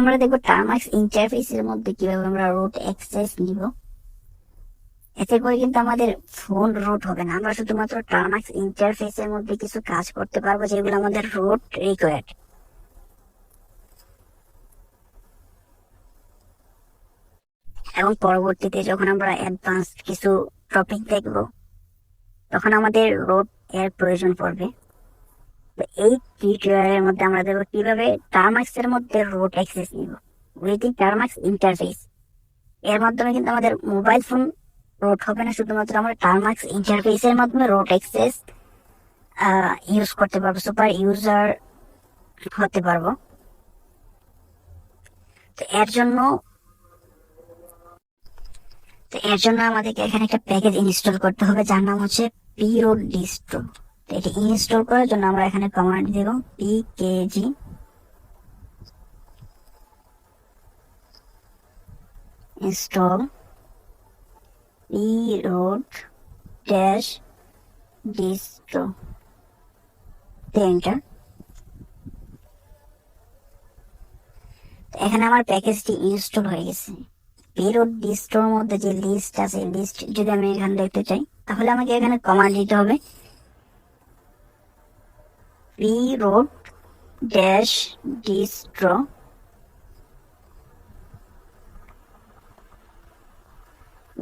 আমরা দেখব টার্মাক্স ইন্টারফেসের মধ্যে কীভাবে আমরা রুট অ্যাক্সেস নিব। এতে করে কিন্তু আমাদের ফোন রুট হবে না। আমরা শুধুমাত্র টার্মাক্স ইন্টারফেসের মধ্যে কিছু কাজ করতে পারব যেগুলো আমাদের রুট রিকোয়ার্ড এবং পরবর্তীতে যখন আমরা অ্যাডভান্স কিছু টপিক দেখব, তখন আমাদের রোডের প্রয়োজন পড়বে। তো এই টিউটোরিয়ালের মধ্যে আমরা দেখব কীভাবে টার্মাক্স এর মধ্যে রোড অ্যাক্সেস নিব উইদিন টার্মাক্স ইন্টারফেস এর মাধ্যমে কিন্তু আমাদের মোবাইল ফোন রোড হবে না, শুধুমাত্র আমরা টার্মাক্স ইন্টারফেসের মাধ্যমে রোড অ্যাক্সেস ইউজ করতে পারব সুপার ইউজার হতে পারব। তো এর জন্য, তো এর জন্য আমাদেরকে এখানে একটা প্যাকেজ ইনস্টল করতে হবে, যার নাম হচ্ছে পিরো ডিস্ট্রো এটি ইনস্টল করার জন্য আমরা এখানে কমান্ড দেব P K G install proot dash distro enter এখানে আমার প্যাকেজটি ইনস্টল হয়ে গেছে। পেরোড ডিস্টোর মধ্যে যে লিস্ট আছে লিস্ট যদি আমি এখানে দেখতে চাই, তাহলে আমাকে এখানে কমান্ড দিতে হবে P root dash distro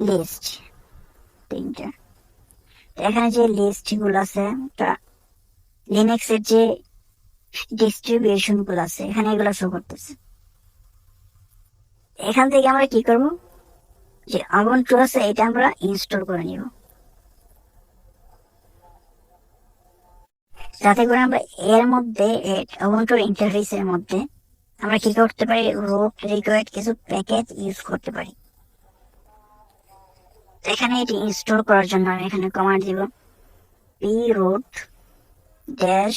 list তিনটা এখানে যে লিস্টগুলো আছে লিনাক্স এর যে ডিস্ট্রিবিউশনগুলো আছে, এখানে এগুলো শো করতেছে। এখান থেকে আমরা কি করব? যে টু আছে, এটা আমরা ইনস্টল করে নিব। যাতে করে আমরা এর মধ্যে টুর ইন্টারফেসের মধ্যে আমরা কি করতে পারি? রোড রিকোয়ার্ড কিছু প্যাকেজ ইউজ করতে পারি। এখানে এটি ইনস্টল করার জন্য আমি এখানে কমান্ড দিব proot dash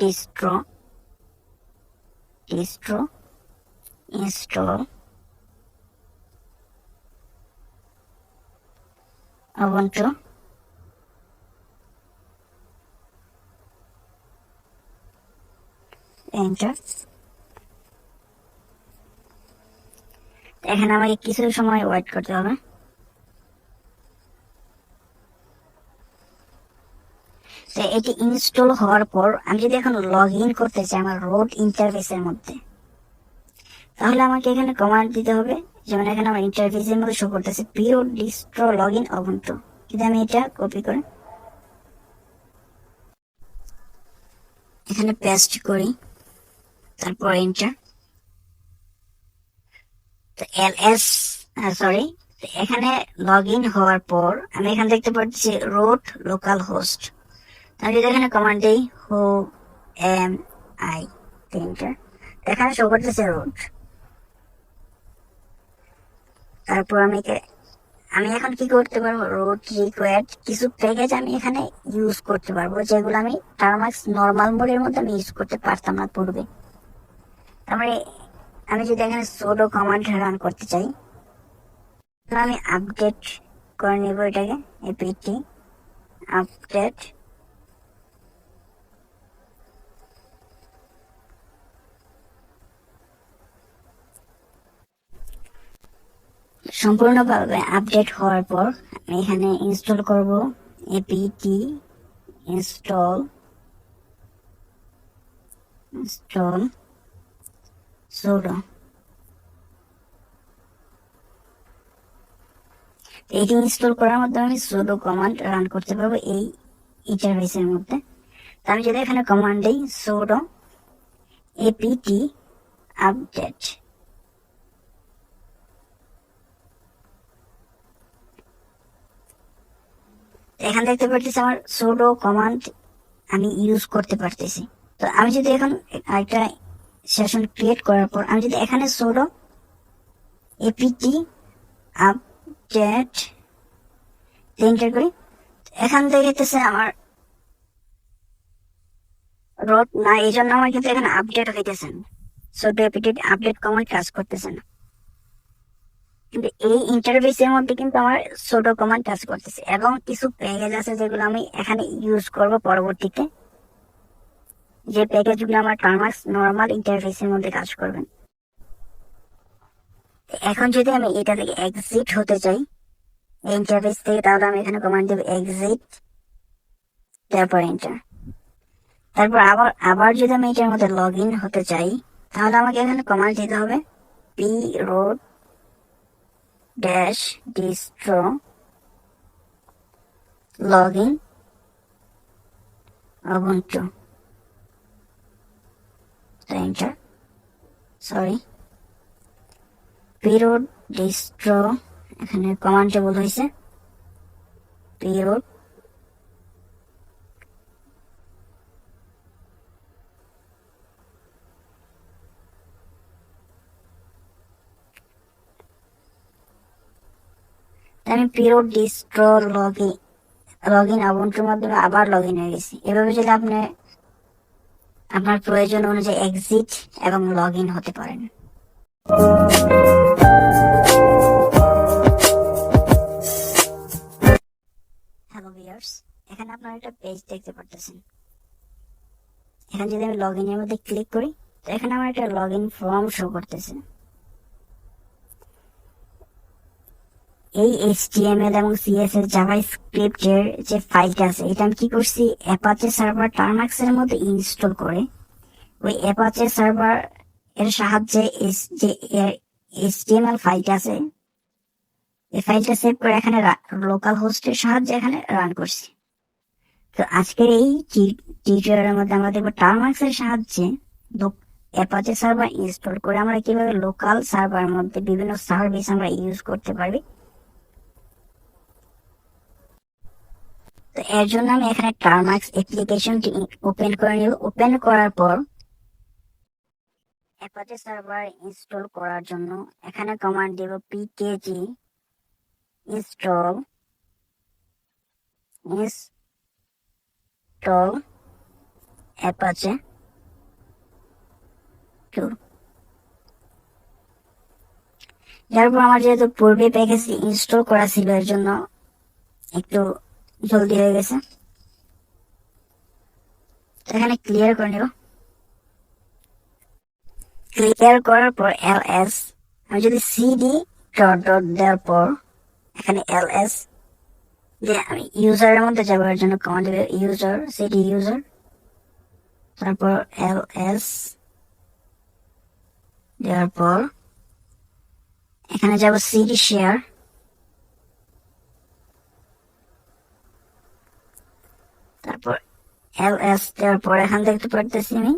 distro distro install Ubuntu enter এখানে আমাকে কিছু সময় ওয়েট করতে হবে। তো এটি ইনস্টল হওয়ার পর আমি যদি এখন লগ ইন করতে চাই আমার রোড ইন্টারফেসের মধ্যে, তাহলে আমাকে এখানে কমান্ড দিতে হবে। যেমন এখানে আমার ইন্টারফেসের মধ্যে শো করতেছে পিও ডিস্ট্রো লগ ইন অবন্টু যদি আমি এটা কপি করে, এখানে পেস্ট করি। তারপর এন্টার তো এল এস সরি এখানে লগ ইন হওয়ার পর আমি এখানে দেখতে পাচ্ছি রোড লোকাল হোস্ট আমি যদি এখানে কমান্ড দিই হো এম আই এন্টার এখানে শো করতেছে রোড তারপর আমি আমি এখন কি করতে পারব? রোড রিকোয়ার্ড কিছু প্যাকেজ আমি এখানে ইউজ করতে পারব, যেগুলো আমি টার্মাক্স নর্মাল মোডের মধ্যে আমি ইউজ করতে পারতাম না পূর্বে। তারপরে আমি যদি এখানে সোডো কমান্ড রান করতে চাই আমি আপডেট করে নেব এটাকে এপিটি আপডেট সম্পূর্ণভাবে আপডেট হওয়ার পর আমি এখানে ইনস্টল করব A P T install install sudo এটি ইনস্টল করার মাধ্যমে আমি সুডো কমান্ড রান করতে পারব এই ইন্টারফেসের মধ্যে। আমি যদি এখানে কমান্ড দিই সুডো এপিটি আপডেট এখান দেখতে পারতেছি আমার সোডো কমান্ড আমি ইউজ করতে পারতেছি। তো আমি যদি এখন একটা সেশন ক্রিয়েট করার পর আমি যদি এখানে সোডো এপিটি আপডেট এন্টার করি এখান থেকে দেখতেছে আমার রোড না, এই জন্য আমার কিন্তু এখানে আপডেট হইতেছে না সোডো এপিটি আপডেট কমান্ড কাজ করতেছে না। কিন্তু এই ইন্টারফেসের মধ্যে কিন্তু আমার ছোট কমান্ড কাজ করতেছে। এবং কিছু প্যাকেজ আছে যেগুলো আমি এখানে ইউজ করব পরবর্তীতে। যে প্যাকেজগুলো আমার টার্মাক্স নর্মাল ইন্টারফেসের মধ্যে কাজ করবেন এখন যদি আমি এটা থেকে এক্সিট হতে চাই ইন্টারফেস থেকে তাহলে আমি এখানে কমান্ড দেব এক্সিট তারপর এন্টার তারপর আবার আবার যদি আমি এটার মধ্যে লগ ইন হতে চাই, তাহলে আমাকে এখানে কমান্ড দিতে হবে proot dash distro log in ubuntu enter sorry proot distro এখানে কমান্ডে বল হয়েছে। পিরোড আমি proot distro log in log in আবন্টুর মাধ্যমে আবার লগ ইন হয়ে গেছি। এভাবে যদি আপনি আপনার প্রয়োজন অনুযায়ী এক্সিট এবং লগ ইন হতে পারেন। হ্যালো ভিউয়ার্স এখানে আপনার একটা পেজ দেখতে পারতেছেন। এখানে যদি আমি লগ ইনের মধ্যে ক্লিক করি, তো এখানে আমার একটা লগ ইন ফর্ম শো করতেছে। এই এইচটিএমএল এবং জাভাস্ক্রিপ্ট এর যে ফাইলটা আছে, এটা আমি কি করছি? অ্যাপাচে সার্ভার টার্মাক্স এর মধ্যে ইনস্টল করে ওই অ্যাপাচে সার্ভার এর সাহায্যে যে এইচটিএমএল ফাইলটা আছে, এই ফাইলটা সেভ করে এখানে লোকাল হোস্টের সাহায্যে এখানে রান করছি। তো আজকের এই টিউটোরিয়ালের মধ্যে আমরা দেখব টার্মাক্স এর সাহায্যে অ্যাপাচে সার্ভার ইনস্টল করে আমরা কীভাবে লোকাল সার্ভার মধ্যে বিভিন্ন সার্ভিস আমরা ইউজ করতে পারবি তো এর জন্য আমি এখানে টার্মাক্স অ্যাপ্লিকেশনটি ওপেন করে নিব। ওপেন করার পর অ্যাপাচে সার্ভার ইনস্টল করার জন্য এখানে কমান্ড দেব P K G install install Apache two যার পর আমার যেহেতু পূর্বে প্যাকেজটি ইনস্টল করা ছিল, এর জন্য একটু জলদি হয়ে গেছে এখানে ক্লিয়ার করে নেব ক্লিয়ার করার পর এল এস আমি যদি সিডি ডট ডট দেওয়ার পর এখানে এল এস যে আমি ইউজারের মধ্যে যাবার জন্য কমান্ড দেবে ইউজার সিডি ইউজার তারপর এল এস দেওয়ার পর এখানে যাব সিডি শেয়ার তারপর এল এস দেওয়ার পর এখান দেখতে পারতেছি আমি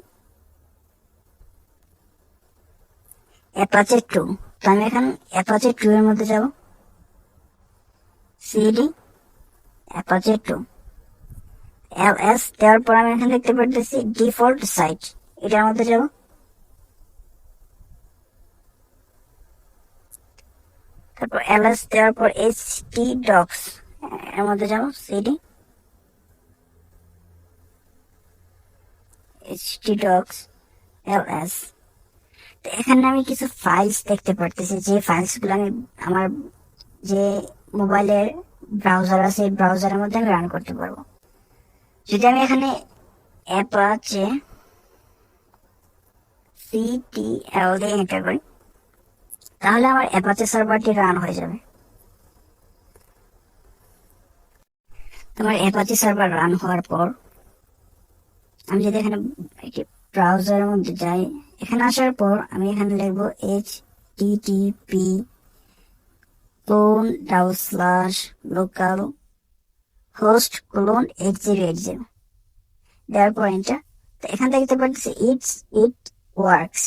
অ্যাপাচে টু তো আমি এখন অ্যাপাচে টু এর মধ্যে যাব। CD apache two L S দেওয়ার পর আমি এখানে দেখতে পারতেছি ডিফল্ট সাইট এটার মধ্যে যাব। তারপর এল এস দেওয়ার পর এইচ টি ডক্স এর মধ্যে যাব সিডি ls তো এখানে আমি কিছু ফাইলস দেখতে পারতেছি। যে ফাইলসগুলো আমি আমার যে মোবাইলের ব্রাউজার আছে ব্রাউজারের মধ্যে আমি রান করতে পারব। যদি আমি এখানে অ্যাপাচে সিটিএল দিয়ে এন্টার করি, তাহলে আমার অ্যাপাচে সার্ভারটি রান হয়ে যাবে। তোমার অ্যাপাচে সার্ভার রান হওয়ার পর আমি যদি এখানে একটি ব্রাউজারের মধ্যে যাই, এখানে আসার পর আমি এখানে লিখব HTTP colon Dow slash localhost colon eight zero eight zero দেওয়ার পর এটা তো এখান থেকে দেখতে পাচ্ছি it's it works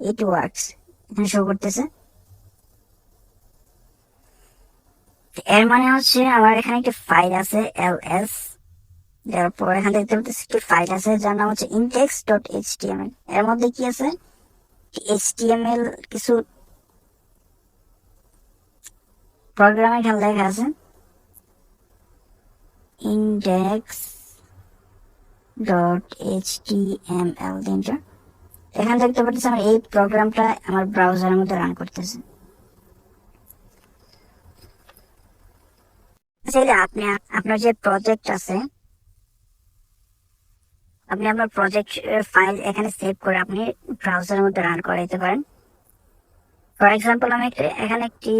it works এখানে শো করতেছে। এর মানে হচ্ছে আমার এখানে একটি ফাইল আছে এল এস দেওয়ার পর এখান দেখতে একটি ফাইল আছে, যার নাম হচ্ছে ইনটেক্স ডট এইচটিএমএল এর মধ্যে কি আছে? এইচটিএমএল কিছু প্রোগ্রাম এখানে লেখা আছে। ইনডেক্স ডট এইচটিএমএল দিনটা এখানে দেখতে পাচ্ছি আমার এই প্রোগ্রামটা আমার ব্রাউজারের মধ্যে রান করতেছে। চাইলে আপনি, আপনার যে প্রজেক্ট আছে আপনি আপনার প্রজেক্ট ফাইল এখানে সেভ করে আপনি ব্রাউজারের মধ্যে রান করাইতে পারেন। ফর এক্সাম্পল আমি এখানে একটি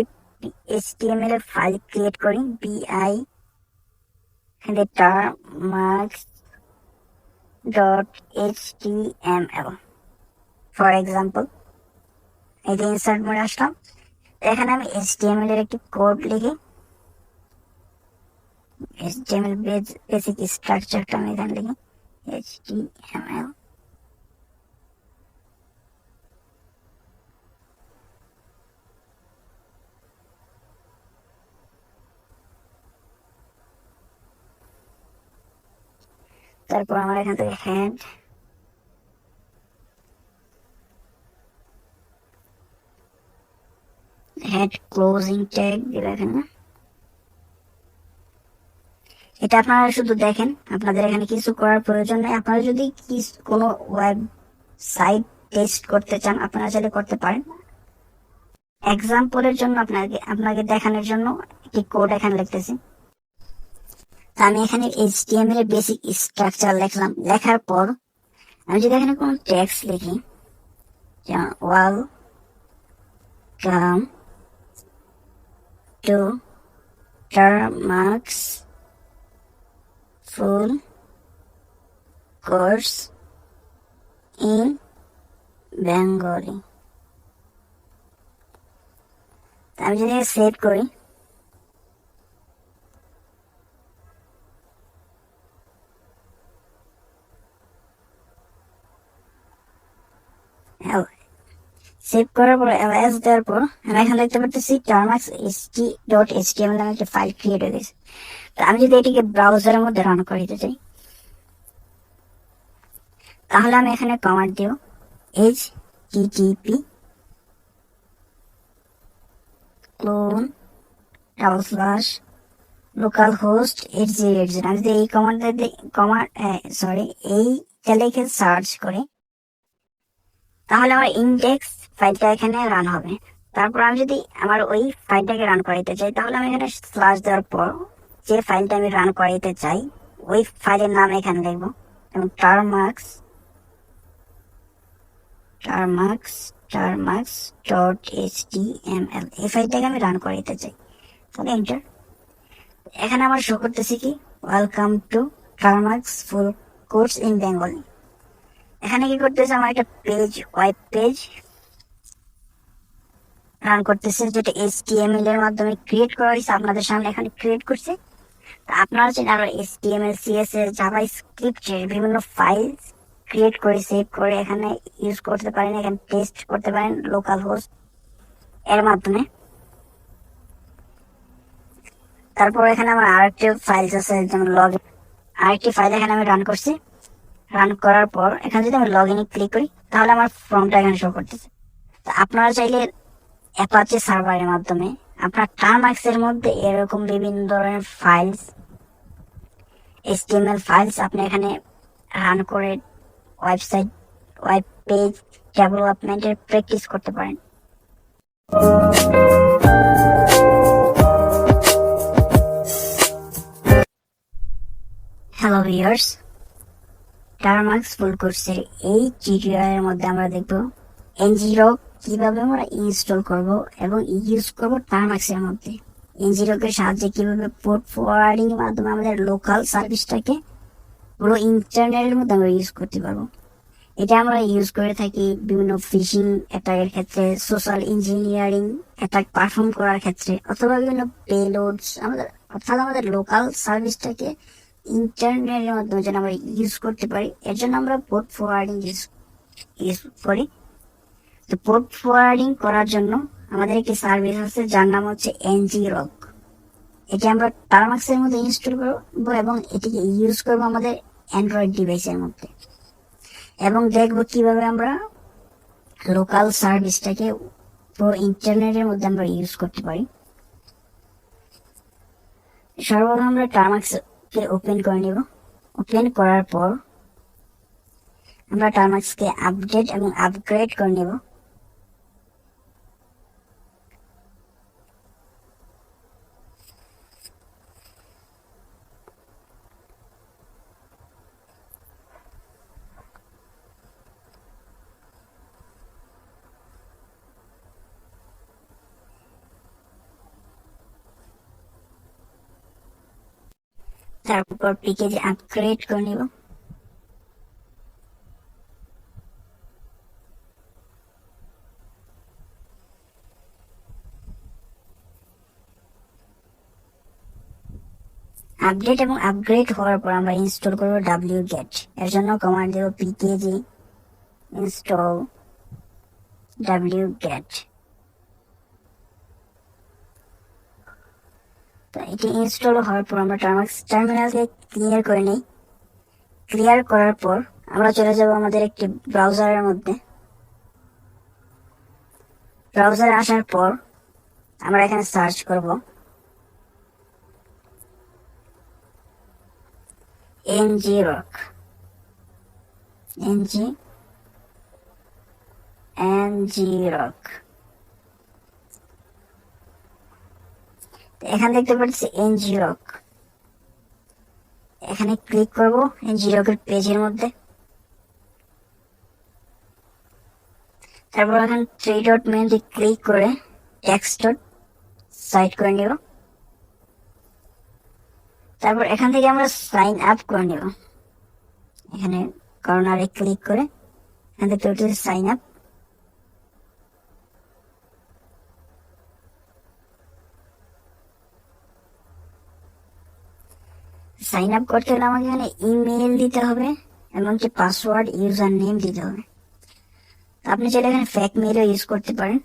এইচটিএমএল এর ফাইল ক্রিয়েট করি বিআই এখানে tarmarks dot HTML for example এই যে ইনসার্ট মোডে আসলাম। এখানে আমি এইচটিএমএল এর একটি কোড লিখি। HTML বেসিক স্ট্রাকচারটা আমি এখানে লিখি। HTML তারপর আমার এখান থেকে হেড হেড ক্লোজিং ট্যাগ দিল এখানে এটা আপনারা শুধু দেখেন। আপনাদের এখানে কিছু করার প্রয়োজন নেই। আপনারা যদি কোনো ওয়েব সাইট টেস্ট করতে চান, আপনারা চাইলে করতে পারেন। এক্সাম্পলের জন্য আপনাকে আপনাকে দেখানোর জন্য একটি কোড এখানে লিখতেছি। আমি এখানে এইচটিএমএল এর বেসিক স্ট্রাকচার লিখলাম। লেখার পর আমি যদি এখানে কোনো টেক্সট লিখি, যেমন welcome to tarmarks full course in Bengali আমি যদি সেভ করি সেভ করার পর এলএস দেওয়ার পর, আমি এখানে দেখতে পাচ্ছি টার্মাক্স এইচটি ডট এইচটিএমএল নামে একটা ফাইল ক্রিয়েট হয়ে গেছে আমি যদি এটিকে ব্রাউজারের মধ্যে রান করে দিতে চাই, তাহলে আমি এখানে কমান্ড দিব HTTP colon slash localhost eight zero eight zero আমি যদি এই কমান্ড কমান্ড সরি এইটা লিখে সার্চ করি, তাহলে আমার ইন্ডেক্স ফাইলটা এখানে রান হবে। তারপর আমি যদি আমার ওই ফাইলটাকে রান করাইতে চাই, তাহলে আমি এখানে স্ল্যাশ দেওয়ার পর যে ফাইলটা আমি রান করাইতে চাই, ওই ফাইলের নাম এখানে লিখব। এবং tarmarks tarmarks tarmarks dot HTML এই ফাইলটাকে আমি রান করাইতে চাই। তাহলে এন্টার এখানে আমার শো করতেছি কি? Welcome to tarmarks full course in Bengali এখানে কি করতেছে? আমার একটা পেজ ওয়েব পেজ রান করতেছে, যেটা এইচটিএমএল এর মাধ্যমে ক্রিয়েট করা হয়েছে। আপনাদের সামনে এখানে ক্রিয়েট করছে। আপনারা চাইলে আরও এইচটিএমএল সিএসএস জাভা স্ক্রিপ্টের বিভিন্ন ফাইল ক্রিয়েট করে সেভ করে এখানে ইউজ করতে পারেন, এখানে টেস্ট করতে পারেন লোকাল হোস্ট এর মাধ্যমে। তারপর এখানে আমার আরেকটি ফাইলস আছে, যেমন লগ আরেকটি ফাইল এখানে আমি রান করছি। রান করার পর এখানে যদি আমি লগ ইনে ক্লিক করি, তাহলে আমার ফর্মটা এখানে শো করতেছে। তো আপনারা চাইলে অ্যাপাচে সার্ভারের মাধ্যমে আপনার টার্মাক্স এর মধ্যে এরকম বিভিন্ন ধরনের ফাইলস এসটিএমএল ফাইলস আপনি এখানে রান করে ওয়েবসাইট ওয়েব পেজ ডেভেলপমেন্টের প্র্যাকটিস করতে পারেন। হ্যালো ভিউয়ার্স টার্মাক্স ফুল কোর্সের এই টিউটোরিয়ালের মধ্যে আমরা দেখব এনজিরো কীভাবে আমরা ইনস্টল করব এবং ইউজ করব টার্মাক্সের মধ্যে। এনজিরোকে সাহায্যে কীভাবে পোর্ট ফরওয়ার্ডিং এর মাধ্যমে আমাদের লোকাল সার্ভিসটাকে পুরো ইন্টারনেটের মধ্যে আমরা ইউজ করতে পারব। এটা আমরা ইউজ করে থাকি বিভিন্ন ফিশিং অ্যাটাকের ক্ষেত্রে সোশ্যাল ইঞ্জিনিয়ারিং অ্যাটাক পারফর্ম করার ক্ষেত্রে, অথবা বিভিন্ন পেলোডস আমাদের, অর্থাৎ আমাদের লোকাল সার্ভিসটাকে ইন্টারনেটের মাধ্যমে যেন আমরা ইউজ করতে পারি, এর জন্য আমরা পোর্ট ফরওয়ার্ডিং ইউজ ইউজ করি। তো পোর্ট ফরওয়ার্ডিং করার জন্য আমাদের একটি সার্ভিস আছে, যার নাম হচ্ছে এনজি রক এটি আমরা টার্মাক্সের মধ্যে ইনস্টল করব এবং এটিকে ইউজ করব আমাদের অ্যান্ড্রয়েড ডিভাইসের মধ্যে। এবং দেখব কীভাবে আমরা লোকাল সার্ভিসটাকে পুরো ইন্টারনেটের মধ্যে আমরা ইউজ করতে পারি। সর্বপ্রথম আমরা টার্মাক্সকে ওপেন করে নিব। ওপেন করার পর আমরা টার্মাক্সকে আপডেট এবং আপগ্রেড করে নেব। তারপর প্যাকেজ আপগ্রেড করে নিব। আপডেট এবং আপগ্রেড হওয়ার পর আমরা ইনস্টল করব ডাব্লিউ গেটের জন্য কমান্ড দেব পিকেজি ইনস্টল ডাব্লিউ গেট তো এটি ইনস্টল হওয়ার পর আমরা টার্মিনালকে ক্লিয়ার করে নিই। ক্লিয়ার করার পর আমরা চলে যাব আমাদের একটি ব্রাউজারের মধ্যে। ব্রাউজারে আসার পর আমরা এখানে সার্চ করব। Ngrok NG ngrok এখানে দেখতে পাচ্ছি এনজি রক এখানে ক্লিক করব এনজি রকের পেজের মধ্যে। তারপর এখানে থ্রি ডট মেনুতে ক্লিক করে টেক্সট ডট সাইট করে নিব। তারপর এখান থেকে আমরা সাইন আপ করে নেব। এখানে কর্নারে ক্লিক করে এখান থেকে সাইন আপ সাইন আপ করতে হলে আমাকে এখানে ইমেল দিতে হবে এবং পাসওয়ার্ড ইউজার নেম দিতে হবে। আপনি চাইলে এখানে ফেক মেলও ইউজ করতে পারেন।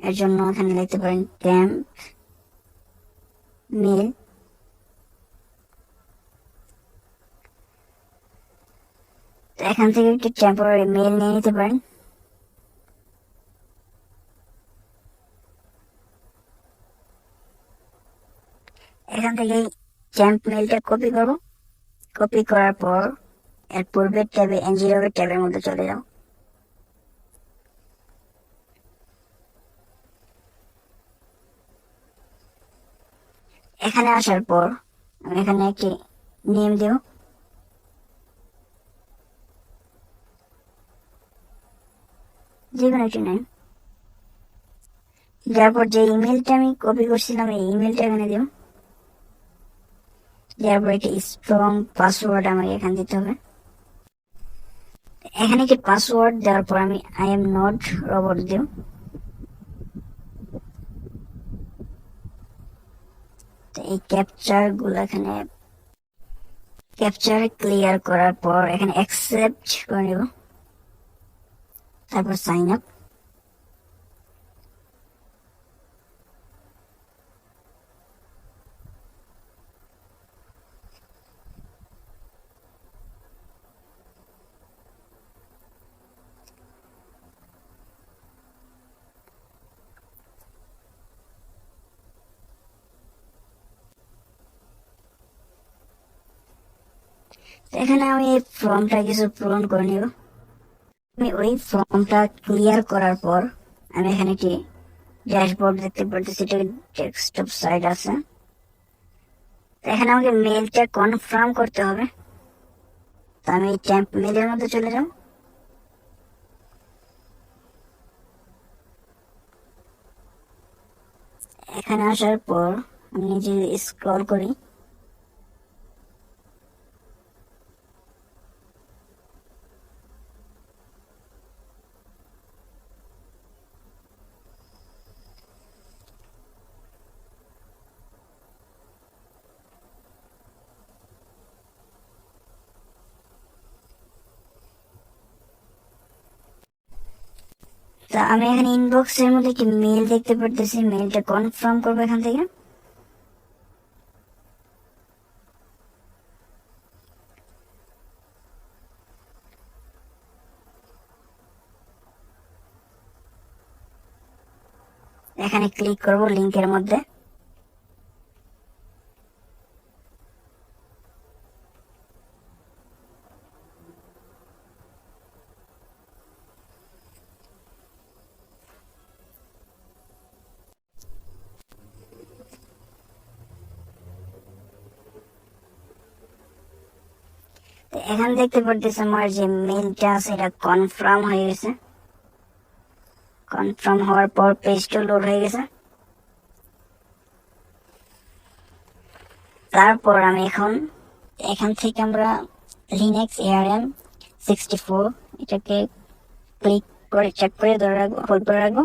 এর জন্য এখানে লিখতে পারেন ট্যাম্প মেল এখান থেকে একটি টেম্পোরারি মেল নিয়ে নিতে পারেন। এখান থেকে চ্যাম্প মেলটা কপি করব। কপি করার পর এর পূর্বের ট্যাবে, এনজিওর ট্যাবের মধ্যে চলে যাও। এখানে আসার পর আমি এখানে একটি নেম দেব। যে একটি নেম। যার পর যে ইমেলটা আমি কপি করছিলাম, এই ইমেলটা এখানে দেব। দেওয়ার একটি স্ট্রং পাসওয়ার্ড আমাকে এখানে দিতে হবে। এখানে একটি পাসওয়ার্ড দেওয়ার পর আমি আই এম নট রবট দেব এই ক্যাপচারগুলো এখানে ক্যাপচার ক্লিয়ার করার পর এখানে অ্যাকসেপ্ট করে নেব। তারপর সাইন আপ এখানে আমি এই ফর্মটা কিছু পূরণ করে নিব। আমি ওই ফর্মটা ক্লিয়ার করার পর আমি এখানে একটি ড্যাশবোর্ড দেখতে পাচ্ছি এটা ডেস্কটপ সাইট আছে। এখানে আমাকে মেলটা কনফার্ম করতে হবে। তো আমি ট্যাম্প মেলের মধ্যে চলে যাব। এখানে আসার পর আমি নিজে স্ক্রল করি। তা আমি এখানে ইনবক্স এর মধ্যে একটি মেল দেখতে পারতেছি। মেলটা কনফার্ম করব এখান থেকে। এখানে ক্লিক করব লিঙ্কের মধ্যে। এখানে দেখতে পারতেছি আমার যে মেলটা আছে এটা কনফার্ম হয়ে গেছে। কনফার্ম হওয়ার পর পেজটা লোড হয়ে গেছে। তারপর আমি এখন, এখান থেকে আমরা লিনাক্স এআরএম সিক্সটি ফোর এটাকে ক্লিক করে চেক করে ধরে রাখব হোল্ড করে রাখব।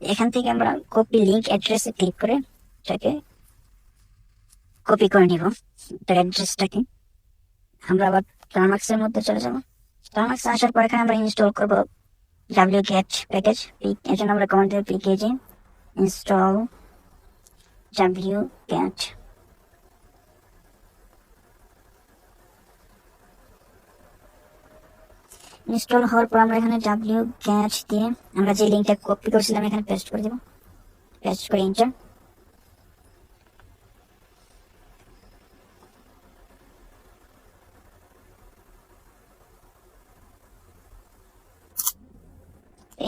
এখান থেকে আমরা কপি লিঙ্ক অ্যাড্রেসে ক্লিক করে এটাকে কপি করে নিব, এটার অ্যাড্রেসটাকে আমরা আবার টার্মাক্সের মধ্যে চলে যাব। টার্মাক্স আসার পর এখানে আমরা ইনস্টল করব ডাব্লিউ গেট প্যাকেজ এর জন্য আমরা কমান্ড দেবো পিকেজে ইনস্টল ডাব্লিউ গেট ইনস্টল হওয়ার পর আমরা এখানে ডাব্লিউ ক্যাচ দিয়ে আমরা যে লিঙ্কটা কপি করেছিলাম এখানে পেস্ট করে দেবো। পেস্ট করে ইন্টার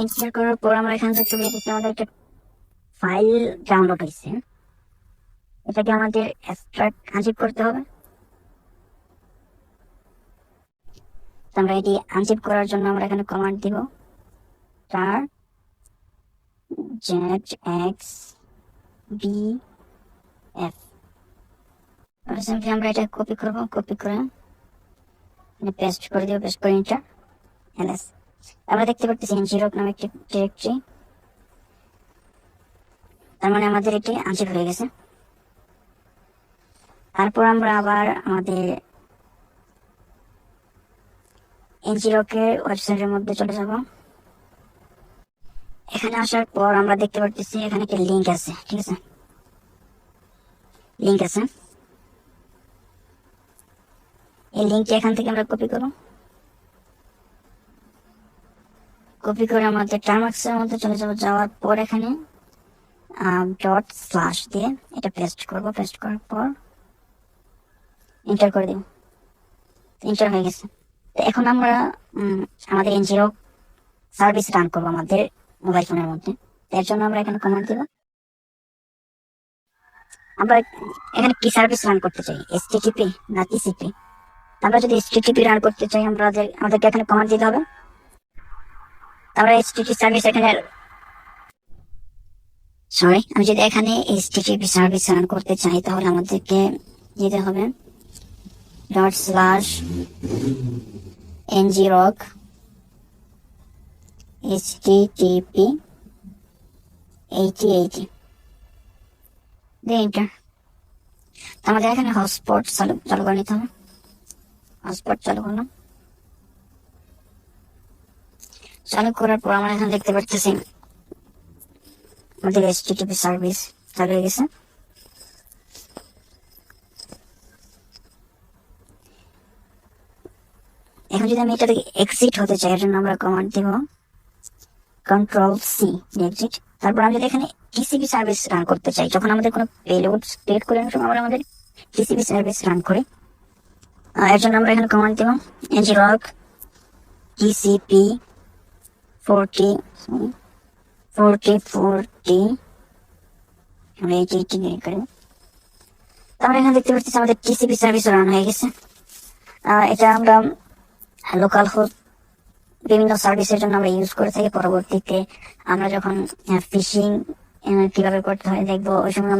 ইনস্টল করার পর আমরা এখানে দেখতে পেয়েছি আমাদের একটা ফাইল ডাউনলোড হয়েছে। এটাকে আমাদের করতে হবে। আমরা এটি করার জন্য আমরা এখানে কমান্ড দিব এক্স বি এফ আমরা এটা কপি করব কপি করে পেস্ট করে দিব পেস্ট করে আমরা দেখতে পাচ্ছি এনজিরক নামে একটি ডিরেক্টরি তার মানে আমাদের এটি আনজিপ হয়ে গেছে। তারপর আমরা আবার আমাদের এনজিরকের ওয়েবসাইটের মধ্যে চলে যাব। এখানে আসার পর আমরা দেখতে পাচ্ছি এখানে একটা লিঙ্ক আছে, ঠিক আছে? লিঙ্ক আছে। এই লিঙ্কটি এখান থেকে আমরা কপি করব। কপি করে আমাদের টার্মাক্সের মধ্যে চলে যাব। যাওয়ার পর এখানে ডট স্ল্যাশ দিয়ে এটা পেস্ট করব। পেস্ট করার পর এন্টার করে দিব। এন্টার হয়ে গেছে। তো এখন আমরা আমাদের এনজিও সার্ভিস রান করব আমাদের মোবাইল ফোনের মধ্যে। এর জন্য আমরা এখানে কমান্ড দিব। আমরা এখানে কি সার্ভিস রান করতে চাই? এসটিটিপি না টিসিপি আমরা যদি এসটিটিপি রান করতে চাই, আমরা আমাদেরকে এখানে কমান্ড দিতে হবে। আমরা এসটিটি সার্ভিস এখানে সরি আমি যদি এখানে এসটিটিপি সার্ভিস রান করতে চাই, তাহলে আমাদেরকে দিতে হবে ডট স্ল্যাশ ngrok http 8080 দিয়ে এন্টার আমাদের এখানে হটস্পট চালু চালু করে নিতে হবে। হটস্পট চালু করলাম। চালু করার পর আমরা এখানে দেখতে পাচ্ছি আমাদের এসটিটিপি সার্ভিস চালু হয়ে গেছে। এখন যদি আমি এটা থেকে এক্সিট হতে চাই এর আমরা কমান্ড দিব। কন্ট্রোল সি এক্সিট তারপর আমি যদি এখানে টিসিপি সার্ভিস রান করতে চাই, যখন আমাদের কোনো পেলোড ক্রিয়েট করে সময় আমরা আমাদের টিসিপি সার্ভিস রান করি। এর জন্য আমরা এখানে কমান্ড দিব nglog TCP forty forty forty আমরা এইটি এইটি ক্লিক করি। তো এখানে দেখতে পাচ্ছি আমাদের টিসিপি সার্ভিস রান হয়ে গেছে। এটা আমরা লোকাল হোক বিভিন্ন সার্ভিসের জন্য আমরা ইউজ করে থাকি। পরবর্তীতে আমরা যখন ফিশিং কীভাবে করতে হয় দেখব। ওই সময়